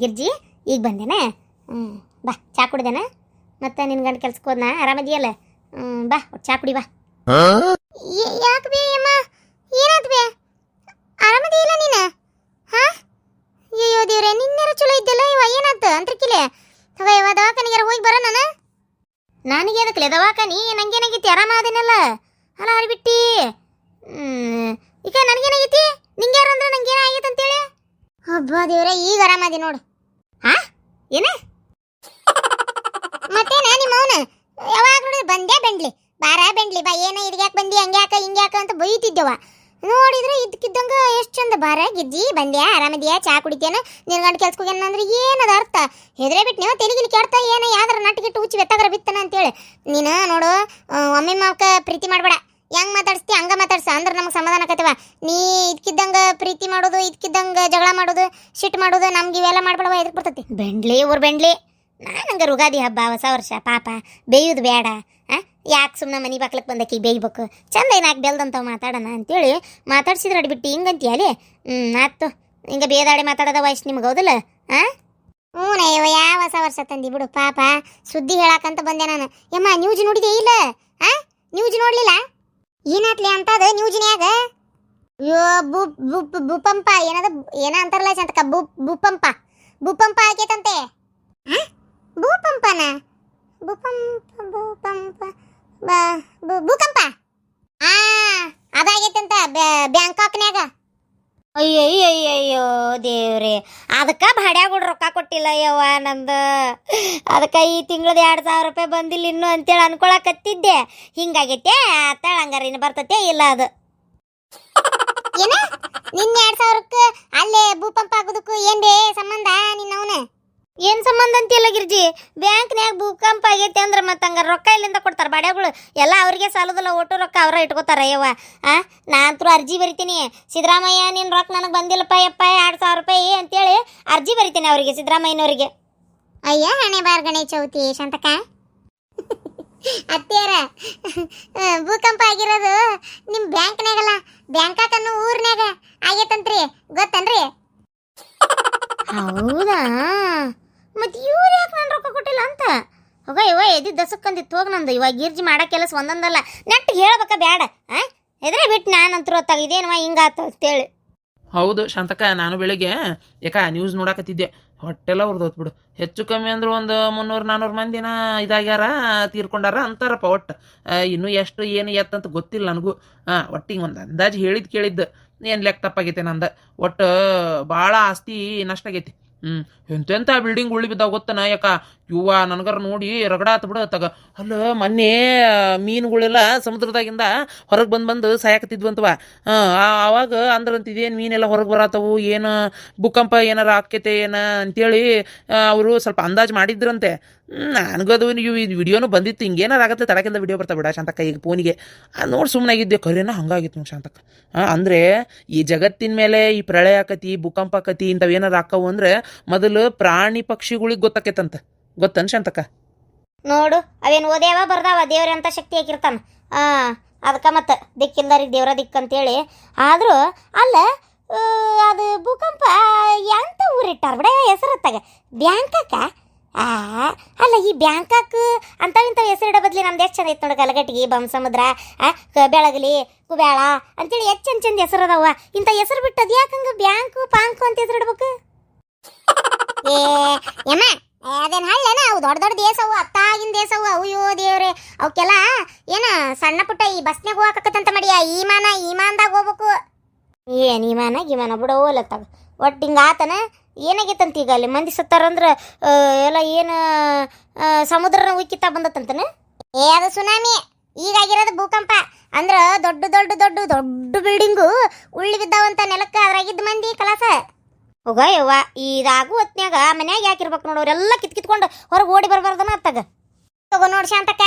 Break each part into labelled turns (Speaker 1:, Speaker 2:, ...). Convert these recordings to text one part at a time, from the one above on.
Speaker 1: ಗಿರ್ಜಿ, ಈಗ ಬಂದೇನೆ? ಹ್ಞೂ ಬಾ, ಚಾ ಕುಡ್ದೇನ? ಮತ್ತೆ ನಿನ್ ಗಂಡ ಕೆಲ್ಸಕ್ಕೆ ಹೋದ್ನಾ? ಆರಾಮದಿಯಲ್ಲ? ಹ್ಞೂ ಬಾ ಚಾ ಕುಡಿ ಬಾ. ಯಾಕೆ ಬೇ ಅಮ್ಮ ಏನಾಯ್ತು ಬೇ? ಆರಾಮದಿಯಲ್ಲ ನೀನು? ಹಾ? ಅಯ್ಯೋ ದೇವ್ರೆ, ನಿನ್ನೆರ ಚಲೋ ಇದ್ದಲ್ಲ, ಇವ ಏನಾಯ್ತು ಅಂತರ್ಕಿಲೆ ಅವ ಇವ ದವಾಖಾನಿಗಾರ ಹೋಗಿ ಬರೋಣ ನನಗೆ ಅದಕ್ಕೆ ದವಾಖಾನಿ ನಂಗೇನಾಗೈತಿ ಆರಾಮಾದೇನಲ್ಲ ಅಲ್ಲ ಹರಿಬಿಟ್ಟಿ ಈಗ ನನಗೇನಾಗೈತಿ ನಿಂಗೆ ಯಾರು ಅಂದ್ರೆ ನಂಗೆ ಏನಾಗೈತೆ ಅಂತೇಳಿ? ಹಬ್ಬ ದೇವ್ರೆ, ಈಗ ಆರಾಮದಿ ನೋಡು. ಹಾ ಏನ? ಮತ್ತೇನ ನಿಮ್ಮ ಅವನ? ಯಾವಾಗ ನೋಡಿದ್ರೆ ಬಂದೇ ಬೆಂಡ್ಲಿ. ಬಾರ ಬೆಂಡ್ಲಿ, ಬಾ, ಏನ ಇದ್ಯಾಕೆ ಬಂದಿ ಹಂಗ್ಯಾಕ ಹಿಂಗ್ಯಾಕ ಅಂತ ಬೈತಿದ್ದವ. ನೋಡಿದ್ರೆ ಇದ್ಕಿದ್ದಂಗ ಎಷ್ಟು ಚಂದ ಬಾರ ಗಿಜ್ಜಿ, ಬಂದ್ಯಾ, ಆರಾಮದಿಯಾ, ಚಾ ಕುಡಿತೇನ ನಿನ್ಗಂಡು ಕೆಲ್ಸಕ್ಕೆ ಹೋಗ್ಯಾನ ಅಂದ್ರೆ ಏನದ ಅರ್ಥ? ಹೆದ್ರೆ ಬಿಟ್ಟು ನೀವು ತೆಲಿಗಿಲಿ ಕೆಡ್ತಾ ಏನ, ಯಾವ್ದಾರ ನಟ್ಟಿಗಿಟ್ಟು ಹುಚ್ಚಿ ಬೆತ್ತಾಗರ ಬಿತ್ತನ ಅಂತೇಳಿ. ನೀನು ನೋಡು ಒಮ್ಮೆ ಮಾವಕ ಪ್ರೀತಿ ಮಾಡ್ಬೇಡ. ಹೆಂಗ್ ಮಾತಾಡಿಸ್ತಿ ಹಂಗ ಮಾತಾಡ್ಸ. ಅಂದ್ರೆ ನಮ್ಗೆ ಸಮಾಧಾನ ಆಕತ್ತವ ನೀ ಇದ್ಕಿದ್ದಂಗ ಪ್ರೀತಿ ಮಾಡೋದು ಇದ್ಕಿದ್ದಂಗ ಜಗಳ ಮಾಡೋದು ಶಿಟ್ ಮಾಡೋದು ನಮ್ಗೆ ಇವೆಲ್ಲ ಮಾಡ್ಬೇಡವ ಎದಕ್ಕೆ ಬರ್ತೈತಿ? ಬೆಂಡ್ಲಿ ಊರ್ ಬೆಂಡ್ಲಿ. ನಾನಂಗ ರುಗಾದಿ ಹಬ್ಬ ಹೊಸ ವರ್ಷ ಪಾಪ. ಬೇಯುದು ಬೇಡ. ಆ? ಯಾಕೆ ಸುಮ್ಮನೆ ಮನೆ ಬಾಕ್ಲಕ್ಕೆ ಬಂದಕ್ಕೆ ಬೇಯ್ಬೇಕು? ಚಂದ ಏನಾಕ್ ಬೆಲ್ದಂತವು ಮಾತಾಡೋಣ ಅಂತೇಳಿ ಮಾತಾಡ್ಸಿದ್ರೆ ಅಡ್ಬಿಟ್ಟು. ಹಿಂಗಂತೀಯ ಅಲ್ಲಿ ಹ್ಞೂ ಆಯ್ತು. ಹಿಂಗೆ ಬೇದಾಡಿ ಮಾತಾಡೋದ ವಯಸ್ಸು ನಿಮ್ಗೆ ಹೌದಲ್ಲ? ಹಾಂ ಹ್ಞೂ ಅಯ್ಯೋ ಯಾವ ಹೊಸ ವರ್ಷ ತಂದಿ ಬಿಡು ಪಾಪ. ಸುದ್ದಿ ಹೇಳಕ್ಕಂತ ಬಂದೆ ನಾನು. ಯಮ್ಮ ನ್ಯೂಜ್ ನೋಡಿದೆ ಇಲ್ಲ? ಹಾಂ ನ್ಯೂಜ್ ನೋಡ್ಲಿಲ್ಲ? ಏನಾತ್ಲಿ ಅಂತದ ನ್ಯೂಜಿನ್ಯಾಗ? ಅಯ್ಯೋ ಬು ಬು ಭೂಪಂಪ ಏನದ, ಏನ ಅಂತಾರಲ್ಲ ಚಂತಕ ಭೂ ಭೂಪಂಪ ಭೂಪಂಪ ಆಕೈತಂತೆ. ಭೂಪಂಪನ ಭೂಪಂಪ ಭೂಪಂಪ ಭೂಕಂಪ ಆ, ಅದಾಗೈತಂತ ಬ್ಯಾ- ಬ್ಯಾಂಕಾಕ್ನ್ಯಾಗ. ಅಯ್ಯಯ್ಯಯ್ಯಯ್ಯೋ ದೇವ್ರಿ. ಅದಕ್ಕೆ ಭಾಡ್ಯಾಗ ರೊಕ್ಕ ಕೊಟ್ಟಿಲ್ಲ ಯವ್ವ ನಂದು. ಅದಕ್ಕೆ ಈ ತಿಂಗಳದ ಎರಡು ಸಾವಿರ ರೂಪಾಯಿ ಬಂದಿಲ್ಲ ಇನ್ನು ಅಂತೇಳಿ ಅನ್ಕೊಳಕತ್ತಿದ್ದೆ. ಹಿಂಗಾಗೈತೆ ಆತಾಳ ಹಂಗಾರ ಇನ್ನು ಬರ್ತತೆ, ಇಲ್ಲ ಅದು. ಏನ? ನಿನ್ನ ಎರಡು ಸಾವಿರಕ್ಕೆ ಅಲ್ಲೇ ಭೂಕಂಪ ಆಗೋದಕ್ಕೂ ಏನ್ ಬೇ ಸಂಬಂಧ ನಿನ್ನವನ? ಏನ್ ಸಂಬಂಧ ಅಂತಿಲ್ಲ ಗಿರ್ಜಿ? ಬ್ಯಾಂಕ್ನ್ಯಾಗ ಭೂಕಂಪ ಆಗೈತೆ ಅಂದ್ರೆ ಮತ್ತೆ ಹಂಗಾರೆ ರೊಕ್ಕ ಇಲ್ಲಿಂದ ಕೊಡ್ತಾರೆ ಬಾಡ್ಯಾಗಳು. ಎಲ್ಲ ಅವರಿಗೆ ಸಾಲದಲ್ಲ ಒಟ್ಟು ರೊಕ್ಕ ಅವ್ರ ಇಟ್ಕೋತಾರ ಯವ್ವ ಆ? ನಾನಂತರೂ ಅರ್ಜಿ ಬರಿತೀನಿ. ಸಿದ್ದರಾಮಯ್ಯ ನಿನ್ನ ರೊಕ್ಕ ನನಗೆ ಬಂದಿಲ್ಲಪ್ಪ ಯಪ್ಪ ಎರಡು ಸಾವಿರ ರೂಪಾಯಿ ಅಂತೇಳಿ ಅರ್ಜಿ ಬರಿತೀನಿ ಅವರಿಗೆ ಸಿದ್ದರಾಮಯ್ಯನವರಿಗೆ. ಅಯ್ಯ ಹಣೆ ಬಾರ್ ಗಣೇಶ ಚೌತಿ ಶಾಂತಕ ಅತ್ತಿಯರ ಭೂಕಂಪ ಆಗಿರೋದು ನಿಮ್ಮ ಬ್ಯಾಂಕ್ನಾಗಲ್ಲ ಬ್ಯಾಂಕಾಕ್ ಅನ್ನೋ ಊರ್ನ್ಯಾಗ ಆಗೈತಂತ್ರಿ ಗೊತ್ತನ್ರಿ? ಹೌದಾ? ಮತ್ತೆ ಇವ್ರು ಯಾಕೆ ನಾನು ರೊಕ್ಕ ಕೊಟ್ಟಿಲ್ಲ ಅಂತ? ಹೋಗ ಇವ ಎದಿ ದಸಕ್ಕಂದಿತ್ತು ಹೋಗಿ ನಂದು. ಇವಾಗ ಗಿರ್ಜಿ ಮಾಡೋ ಕೆಲಸ ಒಂದೊಂದಲ್ಲ. ನೆಟ್ಟಿಗೆ ಹೇಳ್ಬೇಕ ಬ್ಯಾಡ, ಆ? ಎದ್ರೆ ಬಿಟ್ಟು ನಾನಂತರೂ ಹೊತ್ತಾಗ ಇದೇನವ ಹಿಂಗಾತ ಅಂತೇಳಿ.
Speaker 2: ಹೌದು, ಶಾಂತಕ್ಕ, ನಾನು ಬೆಳಿಗ್ಗೆ ಯಾಕ ನ್ಯೂಸ್ ನೋಡಕತ್ತಿದ್ದೆ. ಹೊಟ್ಟೆಲ್ಲ ಉರ್ದೋತ್ ಬಿಡು. ಹೆಚ್ಚು ಕಮ್ಮಿ ಅಂದ್ರೆ ಒಂದು ಮುನ್ನೂರು ನಾನ್ನೂರು ಮಂದಿನ ಇದಾಗ್ಯಾರ, ತೀರ್ಕೊಂಡಾರ ಅಂತಾರಪ್ಪ ಒಟ್ಟು. ಇನ್ನು ಎಷ್ಟು, ಏನು ಎತ್ತಂತ ಗೊತ್ತಿಲ್ಲ ನನಗೂ. ಹಾಂ ಒಟ್ಟಿಗೆ ಒಂದು ಅಂದಾಜು ಹೇಳಿದ್ದು ಕೇಳಿದ್ದು. ಏನು ಲೆಕ್ಕ ತಪ್ಪಾಗೈತೆ ನಂದು? ಒಟ್ಟು, ಭಾಳ ಆಸ್ತಿ ನಷ್ಟ ಆಗೈತಿ. ಹ್ಞೂ ಎಂತೆಂಥ ಬಿಲ್ಡಿಂಗ್ ಉಳಿ ಬಿದ್ದಾವ ಗೊತ್ತನ? ಯಾಕ? ಇವ್ವ ನನಗರ ನೋಡಿ ರಗಡಾತ್ ಬಿಡ ತಗ ಅಲ್ಲ, ಮೊನ್ನೆ ಮೀನುಗಳೆಲ್ಲ ಸಮುದ್ರದಾಗಿಂದ ಹೊರಗೆ ಬಂದು ಬಂದು ಸಾಯಕತ್ತಿದ್ವಂತವ ಅಂತವ. ಅವಾಗ ಅಂದ್ರಂತ ಇದೇನು ಮೀನೆಲ್ಲ ಹೊರಗೆ ಬರತ್ತವು ಏನು ಭೂಕಂಪ ಏನಾರ ಆಕ್ಕೈತೆ ಏನ ಅಂತೇಳಿ ಅವರು ಸ್ವಲ್ಪ ಅಂದಾಜು ಮಾಡಿದ್ರಂತೆ. ನನಗದು ನೀವು ಇದು ವಿಡಿಯೋನು ಬಂದಿತ್ತು. ಹಿಂಗೇನಾರ ಆಗತ್ತೆ ತಡಕಿಂದ ವಿಡಿಯೋ ಬರ್ತಾ ಬಿಡ ಶಾಂತಕ್ಕ ಈಗ ಫೋನಿಗೆ. ನೋಡಿ ಸುಮ್ಮನಾಗಿದ್ದೆ ಕರೆನ ಹಂಗಾಗಿತ್ತು ನೋಡಿ ಶಾಂತಕ್ಕ. ಅಂದರೆ ಈ ಜಗತ್ತಿನ ಮೇಲೆ ಈ ಪ್ರಳಯ ಆಕತಿ ಭೂಕಂಪ ಆಕತಿ ಇಂಥವು ಏನಾರು ಆಕ್ಕವು ಅಂದರೆ ಮೊದಲು ಪ್ರಾಣಿ ಪಕ್ಷಿಗಳಿಗೆ ಗೊತ್ತಾಕೈತಂತ. ಗೊತ್ತನ್ ಶಾಂತಕ್ಕ
Speaker 1: ನೋಡು, ಅವೇನು ಓದೇವ ಬರ್ದಾವ, ದೇವ್ರ ಅಂತ ಶಕ್ತಿ ಹಾಕಿರ್ತಾನ. ಅದಕ್ಕೆ ಮತ್ತೆ ದಿಕ್ಕಿಲ್ದರಿಗೆ ದೇವ್ರ ದಿಕ್ಕ ಅಂತೇಳಿ. ಆದರೂ ಅಲ್ಲ ಅದು ಭೂಕಂಪ, ಎಂತ ಊರಿಟ್ಟಾರ ಬಿಡ ಹೆಸರತ್ತಾಗ? ಆ, ಅಲ್ಲ, ಈ ಬ್ಯಾಂಕಾಕ್ ಅಂತ ಇಂಥವು ಹೆಸರಿಡೋ ಬದ್ಲಿ ನಮ್ದು ಎಷ್ಟು ಚಂದ ಐತೆ ನೋಡಿ ಆ, ಕ- ಬೆಳಗಲಿ ಕುಬ್ಯಾಳ ಅಂತೇಳಿ ಎಷ್ಟು ಚಂದ ಚಂದ ಹೆಸರು ಅದಾವ ಇಂಥ ಹೆಸರು ಬಿಟ್ಟು ಅದು ಯಾಕಂಗ ಬ್ಯಾಂಕು, ಪಾಂಕು ಅಂತ ಹೆಸರಿಡ್ಬೇಕು? ಏ ಯಮ್ಮ ಅದೇನು ಹಳ್ಳೇನ ಅವು ದೊಡ್ಡ ದೊಡ್ಡ ದೇಶವು ಅತ್ತಾಗಿನ ದೇಶವು ಅಯ್ಯೋ ದೇವ್ರೆ. ಅವಕ್ಕೆಲ್ಲ ಏನ ಸಣ್ಣ ಪುಟ್ಟ ಈ ಬಸ್ನಾಗ ಹೋಗಕತ್ತಂತ ಮಾಡಿಯ? ಈಮಾನ ಈಮಾನ್ದಾಗ ಹೋಗ್ಬೇಕು. ಏನ್ ಈಮಾನ ಗಿಮಾನ ಬಿಡ ಹೋಲತ್ತಾಗ ಒಟ್ಟು ಹಿಂಗ ಆತನ, ಏನಾಗೈತಂತ ಈಗ ಅಲ್ಲಿ ಮಂದಿ ಸತ್ತಾರಂದ್ರ ಎಲ್ಲ ಏನು ಸಮುದ್ರನ ಉಕ್ಕಿತ್ತ ಬಂದತ್ತಂತನ? ಏ, ಅದು ಸುನಾಮಿ. ಈಗಾಗಿರೋದು ಭೂಕಂಪ. ಅಂದ್ರ ದೊಡ್ಡ ದೊಡ್ಡ ದೊಡ್ಡ ದೊಡ್ಡ ಬಿಲ್ಡಿಂಗು ಉಳ್ಳಿ ಬಿದ್ದಾವಂತ ನೆಲಕ್ಕ ಅದ್ರಾಗಿದ್ದ ಮಂದಿ ಕಲಾಸ. ಹೋಗ ಯವ್ವ ಇದಾಗು ಹೊತ್ನ್ಯಾಗ ಮನ್ಯಾಗ ಯಾಕಿರ್ಬೇಕು ನೋಡೋರೆಲ್ಲ ಕಿತ್ ಕಿತ್ಕೊಂಡು ಹೊರಗೆ ಓಡಿ ಬರಬಾರ್ದನ ಅತ್ತಾಗ. ತಗೋ ನೋಡಿ ಶಾಂತಕ್ಕ,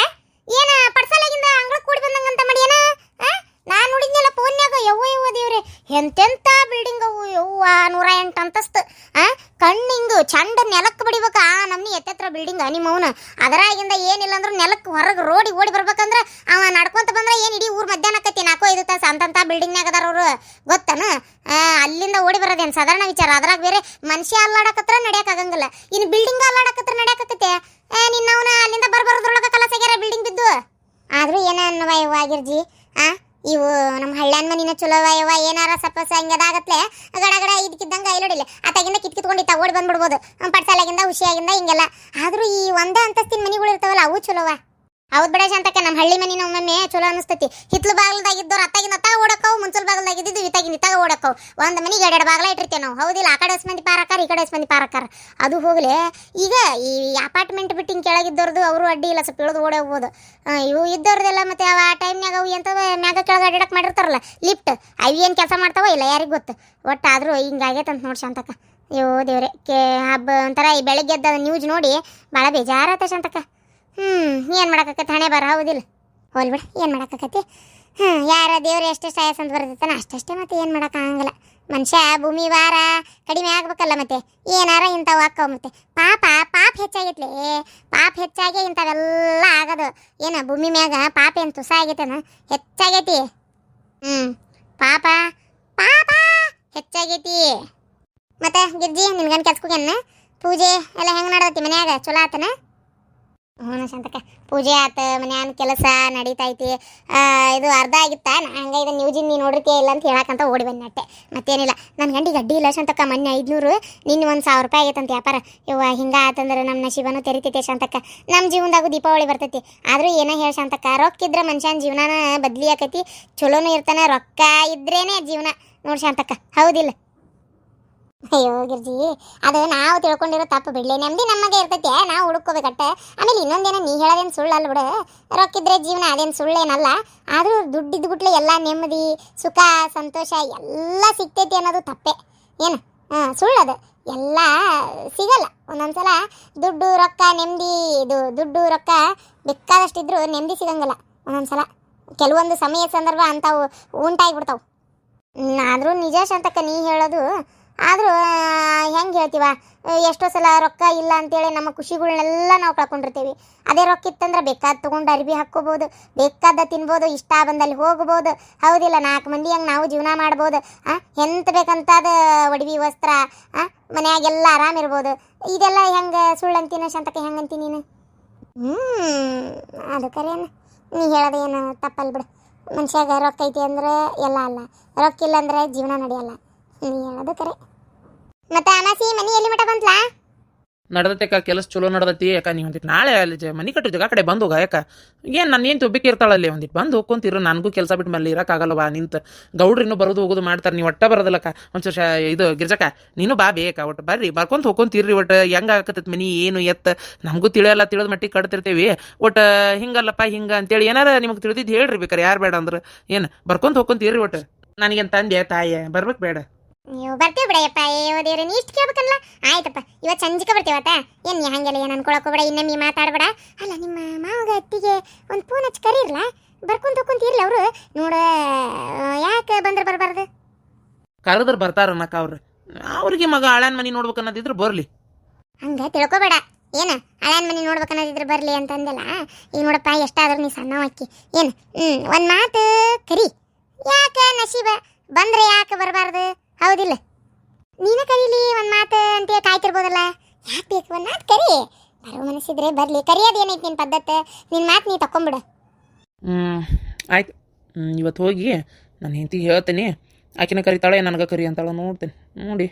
Speaker 1: ಏನ ಪಡ್ಸಲಾಗಿಂದ ಅಂಗಳ ಕೂಡಿ ಬಂದಂಗಂತ ಮಾಡಿ ಆ? ನಾನು ನೋಡಿದ್ನಲ್ಲ ಫೋನ್ಯಾಗ ಯವ್ವ ಯವ್ವ ದೇವ್ರೆ, ಎಂತೆಂತ ಬಿಲ್ಡಿಂಗ್ ಅವು, ಯವ್ವ, ನೂರ ಎಂಟು ಅಂತಸ್ತು. ಆ? ಕಣ್ಣು ಹಿಂಗು ಚಂಡ ನೆಲಕ್ಕೆ ಬಡಿಬೇಕು, ಆ ನಮ್ನಿ ಎತ್ತೆತ್ರ ಬಿಲ್ಡಿಂಗ್ ನಿಮ್ಮ ಅವನ ಅದರಾಗಿಂದ ಏನಿಲ್ಲ ಅಂದ್ರೆ ನೆಲಕ್ಕೆ ಹೊರಗೆ ರೋಡಿ ಓಡಿ ಬರ್ಬೇಕಂದ್ರೆ ಅವ ನಡ್ಕೊಂತ ಬಂದ್ರೆ ಏನು ಇಡೀ ಊರ್ ಮಧ್ಯಾಹ್ನ ಆಕತಿ ನಾಲ್ಕು ಐದು ತಾಸು ಅಂತಂತ ಬಿಲ್ಡಿಂಗ್ನಾಗ ಅದಾರ ಅವರು. ಗೊತ್ತನ? ಅಲ್ಲಿಂದ ಓಡಿ ಬರೋದೇನು ಸಾಧಾರಣ ವಿಚಾರ. ಅದ್ರಾಗ ಬೇರೆ ಮನುಷ್ಯ ಅಲ್ಲಾಡಕತ್ರ ಆಗಂಗಿಲ್ಲ. ಇನ್ನು ಬಿಲ್ಡಿಂಗ್ ಅಲ್ಲಾಡಕತ್ರ ನಡ್ಯಾಕತ್ತೆ ನಿನ್ನವನ ಅಲ್ಲಿಂದ ಬರ್ಬರೋದ್ರೊಳಗ ಕಲಸಾಗ್ಯಾರ ಬಿಲ್ಡಿಂಗ್ ಬಿದ್ದು. ಆದ್ರೂ ಏನ ಅನ್ನವ ಯವ್ವ ಆಗಿರ್ಜಿ? ಆ, ಇವು ನಮ್ಮ ಹಳ್ಳ್ಯಾನ ಮನಿನ ಯವ್ವ. ಏನಾರ ಸಪೋಸ್ ಹಂಗದಾಗತ್ಲೆ ಗಡಗಡ ಗಡ ಇದಕ್ಕಿದ್ದಂಗ ಐಲೋಡಿಲ್ಲ ಆತಾಗಿಂದ ಕಿತ್ ಕಿತ್ಕೊಂಡಿತ್ತ ಓಡಿ ಬಂದ್ಬಿಡ್ಬೋದು. ಪಟ್ಸಾಲಾಗಿಂದ, ಹುಷಿಯಾಗಿಂದ ಹಿಂಗೆಲ್ಲ. ಆದ್ರೂ ಈ ಒಂದೇ ಅಂತಸ್ತಿನ ಮನಿಗಳು ಇರ್ತಾವಲ್ಲ, ಅವು ಚಲೋವ? ಹೌದ್ ಬಿಡ ಶಾಂತಕ್ಕ ನಮ್ಮ ಹಳ್ಳಿ ಮನಿನ ಒಮ್ಮೊಮ್ಮೆ ಚಲೋ ಅನಿಸ್ತೈತಿ. ಹಿತ್ಲು ಬಾಗಲ್ದಾಗಿದ್ದವ್ರು ಅತ್ತಾಗಿನ ಅತ್ತಾಗ ಓಡಕ್ಕವು ಮುಂಚಲ್ ಬಾಗಲ್ದಾಗಿದ್ದು ಇತ್ತಾಗಿ ಇತ್ತಾಗ ಓಡಕ್ಕವು. ಒಂದು ಮನಿಗೆ ಎರಡೆರಡು ಬಾಗ್ಲ ಇಟ್ಟಿರ್ತೇವೆ ನಾವು. ಹೌದಿಲ್ಲ, ಆ ಕಡೆ ಮಂದಿ ಪಾರಕಾರ ಈ ಕಡೆ ಮಂದಿ ಪಾರಕಾರ ಅದು ಹೋಗ್ಲಿ, ಈಗ ಈ ಅಪಾರ್ಟ್ಮೆಂಟ್ ಬಿಟ್ಟು ಹಿಂಗೆ ಕೆಳಗಿದ್ದವ್ರದ್ದು ಅವರು ಅಡ್ಡಿ ಇಲ್ಲ, ಸ್ವಲ್ಪ ಇಳಿದು ಓಡಿ ಹೋಗ್ಬೋದು. ಇವು ಇದ್ದವ್ರದೆಲ್ಲ ಮತ್ತೆ ಆ ಟೈಮ್ನಾಗ ಅವು ಎಂಥದ ಮ್ಯಾಗ ಕೆಳಗೆ ಅಡ್ಡಾಡಕ್ ಮಾಡಿರ್ತಾರಲ್ಲ, ಲಿಫ್ಟ್. ಅವು ಏನು ಕೆಲಸ ಮಾಡ್ತಾವೋ ಇಲ್ಲ, ಯಾರಿಗೆ ಗೊತ್ತು. ಒಟ್ಟು ಆದ್ರೂ ಅಂತ ನೋಡಿ ಶಾಂತಕ್ಕ. ಅಯ್ಯೋ ದೇವ್ರೆ, ಕೇ ಹಬ್ಬ ಒಂಥರ ಈ ಬೆಳಗ್ಗೆ ಎದ್ದ ನ್ಯೂಸ್ ನೋಡಿ ಭಾಳ ಬೇಜಾರಾತ ಶಾಂತಕ್ಕ. ಹ್ಞೂ ಏನು ಮಾಡೋಕ್ಕತ್ತೆ ಹಣೆ ಬರ ಹೌದಿಲ್ಲ. ಹೋಲ್ ಬಿಡ, ಏನು ಮಾಡಕತ್ತೈತಿ ಹ್ಞೂ ಯಾರ ದೇವ್ರು ಎಷ್ಟು ಆಯಸ್ ಅಂತ ಬರ್ತೈತಾನ, ಅಷ್ಟಷ್ಟೇ ಮತ್ತೆ ಏನು ಮಾಡೋಕ್ಕಾಗಂಗಿಲ್ಲ. ಮನುಷ್ಯ, ಭೂಮಿ, ವಾರ, ಕಡಿಮೆ ಆಗ್ಬೇಕಲ್ಲ ಮತ್ತೆ. ಏನಾರ ಇಂಥವು ಹಾಕೋ ಮತ್ತೆ. ಪಾಪ ಪಾಪ ಹೆಚ್ಚಾಗಿತ್ತು ಪಾಪ ಹೆಚ್ಚಾಗಿ ಇಂಥವೆಲ್ಲ ಆಗೋದು. ಏನು, ಭೂಮಿ ಮ್ಯಾಗ ಪಾಪ ಏನು ತುಸ ಆಗೈತೇನ? ಹೆಚ್ಚಾಗೈತಿ. ಹ್ಞೂ ಪಾಪ ಪಾಪ ಹೆಚ್ಚಾಗೈತಿ. ಮತ್ತೆ ಗಿರ್ಜಿ, ನಿನ್ಗನ್ ಕೆಲ್ಸಕ್ಕೆ ಪೂಜೆ ಎಲ್ಲ ಹೆಂಗೆ ನಡ್ದೈತಿ ಮನ್ಯಾಗ? ಚಲೋ ಆತನ? ಹ್ಞೂ ಶಾಂತಕ್ಕ. ಪೂಜೆ ಆತ, ಮನ್ಯಾನ ಕೆಲಸ ನಡೀತೈತಿ. ಇದು ಅರ್ಧ ಆಗಿತ್ತ? ನಾ ಹಂಗೆ ಇದು ನ್ಯೂಜಿನ ನೀನು ಇಲ್ಲ ಅಂತ ಹೇಳಕ್ಕಂತ ಓಡಿ ಬಂದ್ನಟ್ಟೆ ಮತ್ತೇನಿಲ್ಲ. ನನ್ನ ಗಂಡಿಗೆ ಅಡ್ಡಿ ಇಲ್ಲ ಶಾಂತಕ್ಕ. ಮೊನ್ನೆ ಐದುನೂರು ನಿನ್ನ ಒಂದು ಸಾವಿರ ರೂಪಾಯಿ ಆಗೈತಂತ ವ್ಯಾಪಾರ. ಇವ ಹಿಂಗೆ ಆತಂದ್ರೆ ನಮ್ಮ ನಶೀಬನು ತೆರಿತೈತೆ ಶಾಂತಕ್ಕ. ನಮ್ಮ ಜೀವನದಾಗೂ ದೀಪಾವಳಿ ಬರ್ತೈತಿ. ಆದರೂ ಏನೋ ಹೇಳಿ ಶಾಂತಕ್ಕ? ರೊಕ್ಕ ಇದ್ರೆ ಮನುಷ್ಯನ ಜೀವನನ ಬದ್ಲಿ ಆಕೈತಿ. ಚಲೋನು ಇರ್ತಾನೆ, ರೊಕ್ಕ ಇದ್ರೇನೆ ಜೀವನ. ನೋಡಿ ಶಾಂತಕ್ಕ. ಹೌದಿಲ್ಲ. ಅಯ್ಯೋ ಗಿರ್ಜಿ, ಅದು ನಾವು ತಿಳ್ಕೊಂಡಿರೋ ತಪ್ಪು ಬಿಡ್ಲಿ, ನೆಮ್ಮದಿ ನಮಗೆ ಇರ್ತೈತೆ, ನಾವು ಹುಡುಕೋಬೇಕಟ್ಟ ಆಮೇಲೆ ಇನ್ನೊಂದೇನ, ನೀ ಹೇಳೋದೇನು ಸುಳ್ಳಲ್ಲ ಬಿಡು. ರೊಕ್ಕಿದ್ರೆ ಜೀವನ ಅದೇನು ಸುಳ್ಳೇನಲ್ಲ. ಆದರೂ ದುಡ್ಡಿದ್ದು ಬಿಟ್ಲೆ ಎಲ್ಲ ನೆಮ್ಮದಿ, ಸುಖ, ಸಂತೋಷ ಎಲ್ಲ ಸಿಗ್ತೈತಿ ಅನ್ನೋದು ತಪ್ಪೆ. ಏನು? ಹಾಂ, ಸುಳ್ಳದು. ಎಲ್ಲ ಸಿಗಲ್ಲ. ಒಂದೊಂದ್ಸಲ ದುಡ್ಡು, ರೊಕ್ಕ, ನೆಮ್ಮದಿ, ಇದು ದುಡ್ಡು, ರೊಕ್ಕ ಬೇಕಾದಷ್ಟಿದ್ರು ನೆಮ್ಮದಿ ಸಿಗಂಗಿಲ್ಲ. ಒಂದೊಂದ್ಸಲ ಕೆಲವೊಂದು ಸಮಯ, ಸಂದರ್ಭ ಅಂಥವು ಉಂಟಾಗಿಬಿಡ್ತಾವು ಆದರೂ ನಿಜ ಶಾಂತಕ್ಕ ನೀ ಹೇಳೋದು ಆದರೂ ಹೆಂಗೆ ಹೇಳ್ತೀವ? ಎಷ್ಟೋ ಸಲ ರೊಕ್ಕ ಇಲ್ಲ ಅಂತೇಳಿ ನಮ್ಮ ಖುಷಿಗಳನ್ನೆಲ್ಲ ನಾವು ಕಳ್ಕೊಂಡಿರ್ತೀವಿ. ಅದೇ ರೊಕ್ಕ ಇತ್ತಂದ್ರೆ ಬೇಕಾದ ತೊಗೊಂಡು ಅರ್ಬಿ ಹಾಕ್ಕೋಬೋದು, ಬೇಕಾದ ತಿನ್ಬೋದು, ಇಷ್ಟ ಬಂದಲ್ಲಿ ಹೋಗ್ಬೋದು. ಹೌದಿಲ್ಲ, ನಾಲ್ಕು ಮಂದಿ ಹಂಗೆ ನಾವು ಜೀವನ ಮಾಡ್ಬೋದು. ಎಂತ ಬೇಕಂತಾದ ಒಡವಿ, ವಸ್ತ್ರ ಮನೆಯಾಗೆಲ್ಲ ಆರಾಮ ಆರಾಮಿರ್ಬೋದು ಇದೆಲ್ಲ ಹೆಂಗೆ ಸುಳ್ಳಂತೀನ ಶಾಂತಕ್ಕೆ, ಹೆಂಗಂತಿ ನೀನು? ಹ್ಞೂ ಅದು ಕರೇನ. ನೀ ಹೇಳೋದೇನು ತಪ್ಪಲ್ಲ ಬಿಡು. ಮನುಷ್ಯಾಗ ರೊಕ್ಕ ಐತಿ ಅಂದ್ರೆ ಎಲ್ಲ ಅಲ್ಲ. ರೊಕ್ಕ ಇಲ್ಲ ಅಂದರೆ ಜೀವನ ನಡೆಯಲ್ಲ. ನೀ ಹೇಳೋದು ಕರೆ. ಮತ್ತೆ
Speaker 2: ನಡ್ದೈತೆ ಕೆಲಸ ಚಲೋ ನಡ್ದೈತಿ. ಯಾಕ ನೀ ಒಂದಿಟ್ಟು ನಾಳೆ ಅಲ್ಲಿ ಜ ಮನಿ ಕಟ್ಟು ಜಾಗ ಕಡೆ ಬಂದು ಹೋಗ ಯಾಕ ಏನು ನಾನು ಏನು ತುಬ್ಬಿಕ್ಕೆ ಇರ್ತಾಳಲ್ಲಿ ಒಂದಿಟ್ಟು ಬಂದು ಹೋಗ್ಕೊಂತಿರು. ನನಗೂ ಕೆಲಸ ಬಿಟ್ಟು ಮೇಲೆ ಇರೋಕ್ಕಾಗಲ್ಲವಾ ನಿಂತ ಗೌಡ್ರು ಇನ್ನೂ ಬರೋದು ಹೋಗೋದು ಮಾಡ್ತಾರೆ. ನೀವು ಒಟ್ಟ ಬರೋದಿಲ್ಲಕ್ಕ ಒಂಚೂರು ಶಾ ಇದು ಗಿರ್ಜಕ್ಕ ನೀನು ಬಾ ಬೇಕ ಒಟ್ಟು ಬರ್ರಿ, ಬರ್ಕೊಂತ ಹೋಗ್ಕೊಂತಿರ್ರಿ ಒಟ್ಟು ಹೆಂಗೆ ಆಗತ್ತೈತೆ ಮನಿ, ಏನು ಎತ್ತ ನಮಗೂ ತಿಳಿಯಲ್ಲ, ತಿಳಿದ ಮಟ್ಟಿಗೆ ಕಟ್ತಿರ್ತೀವಿ. ಒಟ್ಟು ಹಿಂಗಲ್ಲಪ್ಪ, ಹಿಂಗೆ ಅಂತೇಳಿ ಏನಾರ ನಿಮಗೆ ತಿಳಿದಿದ್ದು ಹೇಳ್ರಿ ಬೇಕಾರೆ, ಯಾರು ಬೇಡ ಅಂದ್ರೆ. ಏನು, ಬರ್ಕೊಂತ ಹೋಗ್ಕೊಂತಿರ್ರಿ ಒಟ್ಟು ನನಗೇನು ತಂದೆ, ತಾಯಿ, ಬರ್ಬೇಕು ಬೇಡ.
Speaker 1: ನೀವು ಬರ್ತೀವಿ ಬಿಡಯ್ಯಪ್ಪ ಅಯ್ಯೋ ದೇವ್ರೆ ನೀ ಇಷ್ಟು ಕೇಳ್ಬೇಕಲ್ಲ? ಆಯ್ತಪ್ಪ ಇವತ್ತು ಸಂಜಿಕ ಬರ್ತೀವತ್ತ ಏನು ನೀ ಹಾಗೆಲ್ಲ ಏನು ಅನ್ಕೊಳಕ್ ಹೋಗ್ಬೇಡ ಇನ್ನೊಮ್ಮೆ ಮಾತಾಡ್ಬೇಡ. ಅಲ್ಲ ನಿಮ್ಮ ಮಾವಗ ಅತ್ತಿಗೆ ಒಂದು ಫೋನ್ ಹಚ್ಚಿ ಕರೀರ್ಲ? ಬರ್ಕೊಂತ ಹೋಗ್ಕೊಂತೀರ್ಲ ಅವರು. ನೋಡ ಯಾಕೆ ಬಂದ್ರೆ ಬರಬಾರ್ದು?
Speaker 2: ಕರೆದ್ರೆ ಬರ್ತಾರ ಅನ್ನಕ್ಕ ಅವ್ರು. ಅವ್ರಿಗೆ ಮಗ ಆಳನ್ ಮನಿ ನೋಡ್ಬೇಕು ಅನ್ನೋದಿದ್ರೆ ಬರಲಿ.
Speaker 1: ಹಂಗ ತಿಳ್ಕೊಬೇಡ. ಏನ ಹಳ್ಯಾನ್ ಮನೆ ನೋಡ್ಬೇಕನ್ನೋದಿದ್ರೆ ಬರಲಿ ಅಂತಂದಲ್ಲ? ಈಗ ನೋಡಪ್ಪ ಎಷ್ಟಾದ್ರೂ ನೀ ಸಣ್ಣ ಹಾಕಿ ಏನು ಹ್ಞೂ ಒಂದು ಮಾತು ಕರಿ. ಯಾಕೆ ನಶೀಬ? ಬಂದ್ರೆ ಯಾಕೆ ಬರಬಾರ್ದು? ಹೌದಿಲ್ಲ. ನೀನ ಕರೀಲಿ ಒಂದು ಮಾತು ಅಂತ ಕಾಯ್ತಿರ್ಬೋದಲ್ಲ. ಯಾಕೆ ಬೇಕು ಒಂದು ಮಾತು ಕರಿ. ಬರೋ ಮನಸ್ಸಿದ್ರೆ ಬರಲಿ. ಕರಿಯೋದು ಏನೈತಿ ನಿನ್ನ ಪದ್ಧತಿ? ನಿನ್ನ ಮಾತು ನೀ ತಕೊಂಬಿಡು
Speaker 2: ಹ್ಞೂ ಆಯ್ತು. ಹ್ಞೂ ಇವತ್ತು ಹೋಗಿ ನಾನು ಹೆಂಡತಿಗೆ ಹೇಳ್ತೀನಿ. ಆಕಿನ ಕರಿತಾಳೆ ನನಗೆ ಕರಿ ಅಂತಾಳೆ ನೋಡ್ತೀನಿ. ನೋಡಿ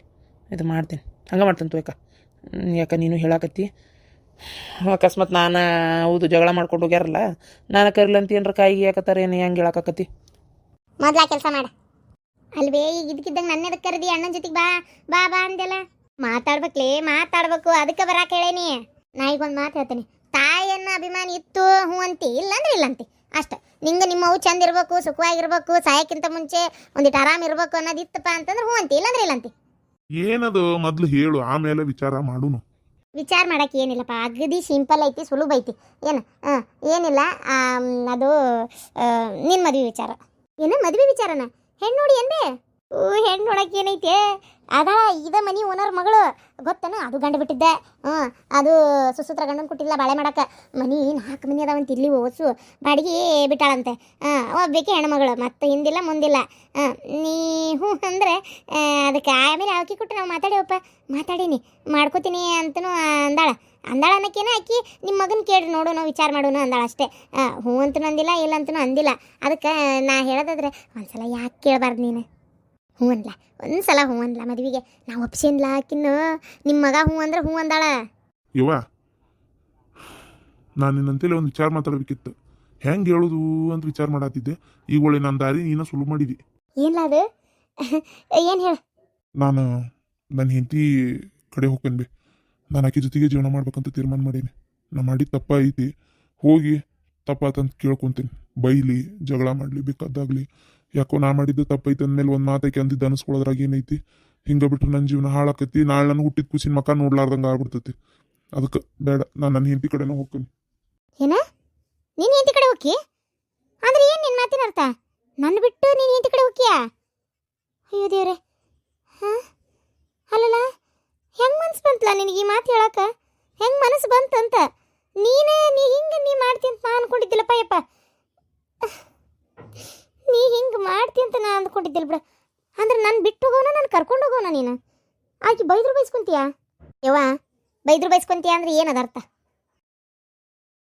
Speaker 2: ಇದು ಮಾಡ್ತೀನಿ. ಹಂಗೆ ಮಾಡ್ತೀನಿ ತೋಯಕ ಯಾಕೆ ನೀನು ಹೇಳಾಕತ್ತಿ? ಅಕಸ್ಮಾತ್ ನಾನು ಹೌದು ಜಗಳ ಮಾಡ್ಕೊಂಡು ಹೋಗ್ಯಾರಲ್ಲ. ನಾನು ಕರಿಲಂತ ಏನ್ರ ಕಾಯಿಗೆ ಯಾಕತ್ತಾರೆ ಏನು ಹೆಂಗೆ ಹೇಳಾಕತ್ತಿ?
Speaker 1: ಮೊದ್ಲ ಕೆಲಸ ಮಾಡ. ಅಲ್ವೇ ಈಗ ಇದಕ್ಕಿದ್ದಂಗೆ ನನ್ನ ಎದಕ್ಕೆ ಕರೆದಿ? ಅಣ್ಣನ ಜೊತೆಗೆ ಬಾ ಬಾ ಬಾ ಅಂದೆಲ್ಲ ಮಾತಾಡ್ಬೇಕ್ಲೇ ಮಾತಾಡ್ಬೇಕು ಅದಕ್ಕೆ ಬರಾಕ್ ಹೇಳೇನಿ. ನಾ ಈಗ ಒಂದು ಮಾತು ಹೇಳ್ತೀನಿ. ತಾಯಿಯನ್ನ ಅಭಿಮಾನ ಇತ್ತು ಹ್ಞೂ ಅಂತಿ? ಇಲ್ಲಾಂದ್ರೆ ಇಲ್ಲ ಅಂತಿ ಅಷ್ಟ. ನಿಂಗೆ ನಿಮ್ಮ ಅವು ಚಂದ ಇರಬೇಕು ಸುಖವಾಗಿರ್ಬೇಕು ಸಾಯಕ್ಕಿಂತ ಮುಂಚೆ ಒಂದಿಟ್ಟು ಆರಾಮ್ ಇರಬೇಕು ಅನ್ನೋದು ಇತ್ತಪ್ಪ ಅಂತಂದ್ರೆ ಹ್ಞೂ ಅಂತಿ ಇಲ್ಲಾಂದ್ರೆ ಇಲ್ಲಂತಿ.
Speaker 3: ಏನದು? ಮೊದಲು ಹೇಳು ಆಮೇಲೆ ವಿಚಾರ ಮಾಡುನು.
Speaker 1: ವಿಚಾರ ಮಾಡಕ್ಕೆ ಏನಿಲ್ಲಪ್ಪ. ಅಗದಿ ಸಿಂಪಲ್ ಐತಿ ಸುಲಭ ಐತಿ. ಏನು ಏನಿಲ್ಲ ಅದು ನಿನ್ನ ಮದುವೆ ವಿಚಾರ. ಏನು ಮದುವೆ ವಿಚಾರನ? ಹೆಣ್ಣು ನೋಡಿ ಏನ್ಬೇ ಓ, ಹೆಣ್ಣು ನೋಡಕ್ಕೆ ಏನೈತೆ? ಅದಾ ಇದ ಮನಿ ಓನರ್ ಮಗಳು. ಗೊತ್ತನ? ಅದು ಗಂಡ ಬಿಟ್ಟಿದ್ದೆ. ಹ್ಞೂ, ಅದು ಸುಸೂತ್ರ ಗಂಡನ ಕೊಟ್ಟಿಲ್ಲ ಬಾಳೆ ಮಾಡಕ. ಮನಿ ನಾಲ್ಕು ಮನಿ ಅದಾವಂತ, ಇಲ್ಲಿ ಓಸು. ಬಾಡಿಗೆ ಬಿಟ್ಟಾಳಂತೆ. ಹಾಂ ಹೆಣ್ಣು ಹೆಣ್ಮಗಳು ಮತ್ತೆ ಹಿಂದಿಲ್ಲ, ಮುಂದಿಲ್ಲ. ಹಾಂ ನೀ ಹ್ಞೂ ಅಂದರೆ ಅದಕ್ಕೆ ಆಮೇಲೆ ಆಕಿ ಕೊಟ್ಟು ನಾವು ಮಾತಾಡಿವಪ್ಪ ಮಾತಾಡೀನಿ. ಮಾಡ್ಕೋತೀನಿ ಅಂತನೂ ಅಂದಾಳ. ಅಂದಾಳ ಅನ್ನಕ್ಕೇನೆ ಆಕಿ ನಿಮ್ಮ ಮಗನ ಕೇಳ್ರಿ ನೋಡೋಣ ವಿಚಾರ ಮಾಡೋಣ ಅಂದಾಳ ಅಷ್ಟೇ. ಹ್ಞೂ ಅಂತೂ ಅಂದಿಲ್ಲ ಇಲ್ಲ ಅಂತೂ ಅಂದಿಲ್ಲ. ಅದಕ್ಕೆ ನಾ ಹೇಳೋದಾದ್ರೆ ಒಂದ್ಸಲ ಯಾಕೆ ಕೇಳಬಾರ್ದು ನೀನು? ಹ್ಞೂ ಅನ್ಲ ಒಂದ್ಸಲ ಹ್ಞೂ ಅನ್ಲ ಮದುವೆಗೆ. ನಾ ಒಪ್ಸಿನ್ಲ ಆಕಿನ್ನು. ನಿಮ್ಮ ಮಗ ಹ್ಞೂ ಅಂದ್ರೆ ಹ್ಞೂ ಅಂದಾಳ.
Speaker 3: ಇವ ನಾನು ನಿನ್ನಂತೇಳಿ ಒಂದು ವಿಚಾರ ಮಾತಾಡಬೇಕಿತ್ತು. ಹೆಂಗೆ ಹೇಳೋದು ಅಂತ ವಿಚಾರ ಮಾಡತ್ತಿದ್ದೆ ಈಗ ಒಳ್ಳೆ ನನ್ನ ದಾರಿ ನೀನು ಸುಲು ಮಾಡಿದಿ.
Speaker 1: ಏನ್ಲ ಅದು? ಏನು ಹೇಳ?
Speaker 3: ನಾನು ನನ್ನ ಹೆಂಡತಿ ಕಡೆ ಹೋಗ್ತೇನೆ ಬಿ ನಾನು ಆಕೆ ಜೊತೆಗೆ ಜೀವನ ಮಾಡ್ಬೇಕಂತ ತೀರ್ಮಾನ ಮಾಡೀನಿ. ನಾ ಮಾಡಿದ ತಪ್ಪ ಐತಿ ಹೋಗಿ ತಪ್ಪಾತಂತ ಕೇಳ್ಕೊತೀನಿ ಬೈಲಿ, ಜಗಳ ಮಾಡಲಿ, ಬೇಕಾದಾಗಲಿ. ಯಾಕೋ ನಾ ಮಾಡಿದ್ದು ತಪ್ಪೈತೆ ಅಂದಮೇಲೆ ಒಂದು ಮಾತಕ್ಕೆ ಅಂದಿದ್ದು ಅನಿಸ್ಕೊಳ್ಳೋದ್ರಾಗ ಏನೈತಿ? ಹಿಂಗೆ ಬಿಟ್ಟರೆ ನನ್ನ ಜೀವನ ಹಾಳಾಕತಿ ನಾಳೆ ನನ್ನ ಹುಟ್ಟಿದ ಕೂಸಿನ ಮಕ ನೋಡ್ಲಾರ್ದಂಗೆ ಆಗ್ಬಿಡ್ತೈತಿ. ಅದಕ್ಕೆ ಬೇಡ, ನಾನು ನನ್ನ ಹೆಂಡತಿ ಕಡೆನೂ ಹೋಗ್ತೀನಿ.
Speaker 1: ಏನ? ನೀನು ಹೆಂಡತಿ ಕಡೆ ಹೋಗಿ ಅಂದ್ರೆ ಏನು ನಿನ್ನ ಮಾತಿನ ಅರ್ಥ? ನನ್ನ ಬಿಟ್ಟು ನೀನು ಹೆಂಡತಿ ಕಡೆ ಅಯ್ಯೋ ದೇವ್ರೆ. ಹಾಂ? ನಿನಗೆ ಈ ಮಾತು ಹೇಳಕ್ಕ? ಹೆಂಗೆ ಮನಸ್ಸು ಬಂತಂತ? ನೀನೇ ನೀ ಹಿಂಗೆ ನೀ ಮಾಡ್ತಿ ಅಂತ ನಾ ಅಂದ್ಕೊಂಡಿದ್ದಿಲ್ಲಪ್ಪ ಯಪ್ಪ. ನೀ ಹಿಂಗೆ ಮಾಡ್ತಿ ಅಂತ ನಾ ಅಂದ್ಕೊಂಡಿದ್ದಿಲ್ಲ ಬಿಡ. ಅಂದ್ರೆ ನಾನು ಬಿಟ್ಟು ಹೋಗೋಣ ನಾನು ಕರ್ಕೊಂಡು ಹೋಗೋಣ ನೀನು? ಆಕೆ ಬೈದ್ರು ಬೈಸ್ಕೊಂತೀಯಾ? ಯವ್ವ, ಬೈದ್ರು ಬೈಸ್ಕೊಂತೀಯ ಅಂದ್ರೆ ಏನದ ಅರ್ಥ?